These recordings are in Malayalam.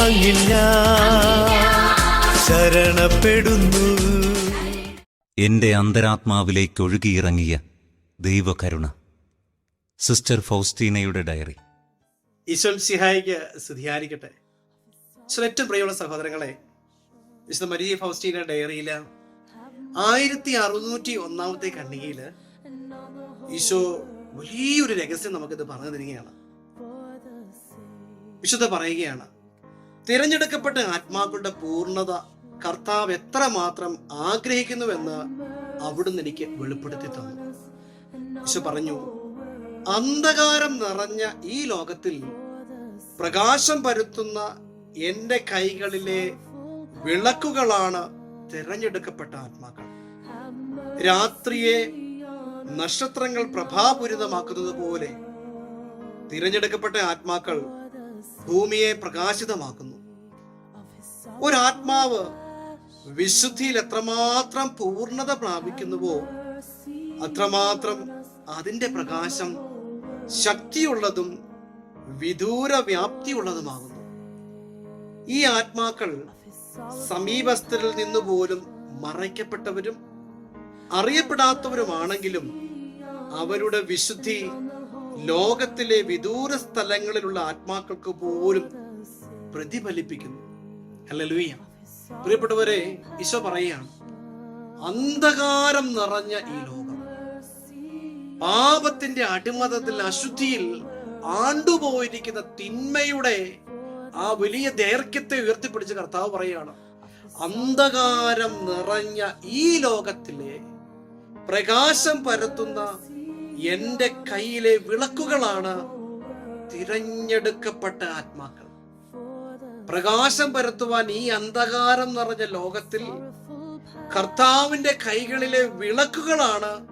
അങ്ങിൽ ഞാൻ ശരണപ്പെടുന്നു. എന്റെ അന്തരാത്മാവിലേക്ക് ഒഴുകിയിറങ്ങിയ ദൈവകരുണ. Sister ഫൗസ്റ്റീനയുടെ diary. ഈശ്വൻ സിഹായിക്ക് സ്തുതിയായിരിക്കട്ടെ. ഏറ്റവും പ്രിയമുള്ള സഹോദരങ്ങളെ വിശുദ്ധ മരിയ ഫൗസ്റ്റീന ഡയറിയിൽ ആയിരത്തി അറുന്നൂറ്റി ഒന്നാമത്തെ കണ്ണികയിൽ ഈശോ വലിയൊരു രഹസ്യം നമുക്കിത് പറഞ്ഞു തരികയാണ്. വിശുദ്ധ പറയുകയാണ് തിരഞ്ഞെടുക്കപ്പെട്ട ആത്മാക്കളുടെ പൂർണത കർത്താവ് എത്രമാത്രം ആഗ്രഹിക്കുന്നുവെന്ന് അവിടുന്ന് എനിക്ക് വെളിപ്പെടുത്തി തന്നു. വിശു പറഞ്ഞു അന്ധകാരം നിറഞ്ഞ ഈ ലോകത്തിൽ പ്രകാശം പരത്തുന്ന എന്റെ കൈകളിലെ വിളക്കുകളാണ് തിരഞ്ഞെടുക്കപ്പെട്ട ആത്മാക്കൾ. രാത്രിയെ നക്ഷത്രങ്ങൾ പ്രഭാപൂരിതമാക്കുന്നത് പോലെ തിരഞ്ഞെടുക്കപ്പെട്ട ആത്മാക്കൾ ഭൂമിയെ പ്രകാശിതമാക്കുന്നു. ഒരാത്മാവ് വിശുദ്ധിയിൽ എത്രമാത്രം പൂർണത പ്രാപിക്കുന്നുവോ അത്രമാത്രം അതിന്റെ പ്രകാശം ശക്തിയുള്ളതും വിദൂര വ്യാപ്തിയുള്ളതുമാകുന്നു ഈ ആത്മാക്കൾ സമീപസ്ഥരിൽ നിന്ന് പോലും മറയ്ക്കപ്പെട്ടവരും അറിയപ്പെടാത്തവരുമാണെങ്കിലും അവരുടെ വിശുദ്ധി ലോകത്തിലെ വിദൂര സ്ഥലങ്ങളിലുള്ള ആത്മാക്കൾക്ക് പോലും പ്രതിഫലിപ്പിക്കുന്നു. ഹല്ലേലൂയ. പ്രിയപ്പെട്ടവരെ ഈശോ പറയുകയാണ് അന്ധകാരം നിറഞ്ഞ ഈ ലോകം പാപത്തിന്റെ അടിമതത്തിൽ അശുദ്ധിയിൽ ആണ്ടുപോയിരിക്കുന്ന തിന്മയുടെ ആ വലിയ ദൈർഘ്യത്തെ ഉയർത്തിപ്പിടിച്ച് കർത്താവ് പറയുകയാണ് അന്ധകാരം നിറഞ്ഞ ഈ ലോകത്തിലെ പ്രകാശം പരത്തുന്ന എന്റെ കയ്യിലെ വിളക്കുകളാണ് തിരഞ്ഞെടുക്കപ്പെട്ട ആത്മാക്കൾ. പ്രകാശം പരത്തുവാൻ ഈ അന്ധകാരം നിറഞ്ഞ ലോകത്തിൽ കർത്താവിന്റെ കൈകളിലെ വിളക്കുകളാണ്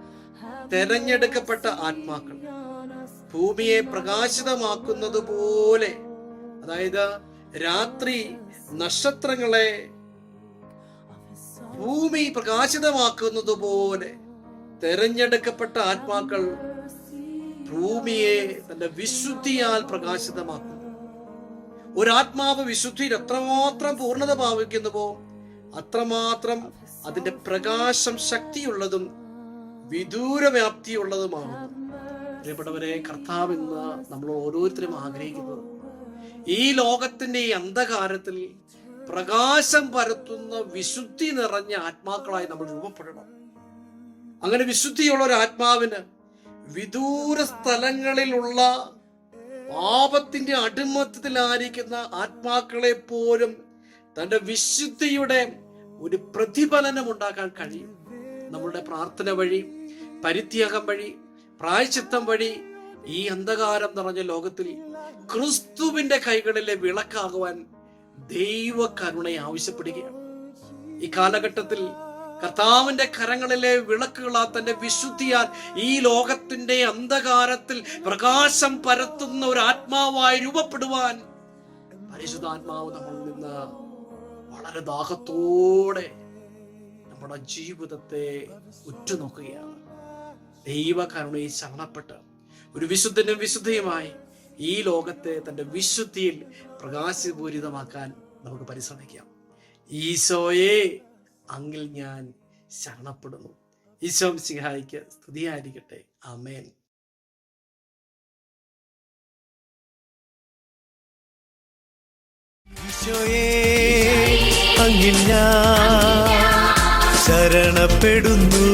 തെരഞ്ഞെടുക്കപ്പെട്ട ആത്മാക്കൾ. ഭൂമിയെ പ്രകാശിതമാക്കുന്നത് പോലെ അതായത് രാത്രി നക്ഷത്രങ്ങളെ ഭൂമി പ്രകാശിതമാക്കുന്നത് പോലെ തെരഞ്ഞെടുക്കപ്പെട്ട ആത്മാക്കൾ ഭൂമിയെ തന്റെ വിശുദ്ധിയാൽ പ്രകാശിതമാക്കുന്നു. ഒരാത്മാവ് വിശുദ്ധിയിൽ എത്രമാത്രം പൂർണത ഭാവിക്കുന്നുവോ അത്രമാത്രം അതിന്റെ പ്രകാശം ശക്തിയുള്ളതും വിദൂര വ്യാപ്തിയുള്ളതുമാകുന്നു പ്രിയപ്പെട്ടവരെ കർത്താവ് ഇന്ന് നമ്മൾ ഓരോരുത്തരും ആഗ്രഹിക്കുന്നത് ഈ ലോകത്തിന്റെ ഈ അന്ധകാരത്തിൽ പ്രകാശം പരത്തുന്ന വിശുദ്ധി നിറഞ്ഞ ആത്മാക്കളായി നമ്മൾ രൂപപ്പെടണം. അങ്ങനെ വിശുദ്ധിയുള്ള ഒരു ആത്മാവിന് വിദൂര സ്ഥലങ്ങളിലുള്ള പാപത്തിന്റെ അടിമത്തത്തിലായിരിക്കുന്ന ആത്മാക്കളെ പോലും തന്റെ വിശുദ്ധിയുടെ ഒരു പ്രതിഫലനം ഉണ്ടാക്കാൻ കഴിയും. നമ്മളുടെ പ്രാർത്ഥന വഴി പരിത്യാഗം വഴി പ്രായച്ചിത്തം വഴി ഈ അന്ധകാരം നിറഞ്ഞ ലോകത്തിൽ ക്രിസ്തുവിന്റെ കൈകളിലെ വിളക്കാകുവാൻ ദൈവ കരുണയെ ആവശ്യപ്പെടുകയാണ്. ഈ കാലഘട്ടത്തിൽ കർത്താവിന്റെ കരങ്ങളിലെ വിളക്കുകളാൽ തന്റെ വിശുദ്ധിയാൽ ഈ ലോകത്തിന്റെ അന്ധകാരത്തിൽ പ്രകാശം പരത്തുന്ന ഒരു ആത്മാവായി രൂപപ്പെടുവാൻ പരിശുദ്ധാത്മാവ് നമ്മളിൽ നിന്ന് വളരെ ദാഹത്തോടെ നമ്മുടെ ജീവിതത്തെ ഉറ്റുനോക്കുകയാണ്. ദൈവകരുണയിൽ ശരണപ്പെട്ട് ഒരു വിശുദ്ധനും വിശുദ്ധയുമായി ഈ ലോകത്തെ തന്റെ വിശുദ്ധിയിൽ പ്രകാശപൂരിതമാക്കാൻ നമുക്ക് പരിശ്രമിക്കാം. ഈശോയെ അങ്ങിൽ ഞാൻ ശരണപ്പെടുന്നു. ഈശോ സിഹായിക്ക് സ്തുതിയായിരിക്കട്ടെ. അമേൻ ഈശോയേ അങ്ങിൽ ഞാൻ ശരണപ്പെടുന്നു.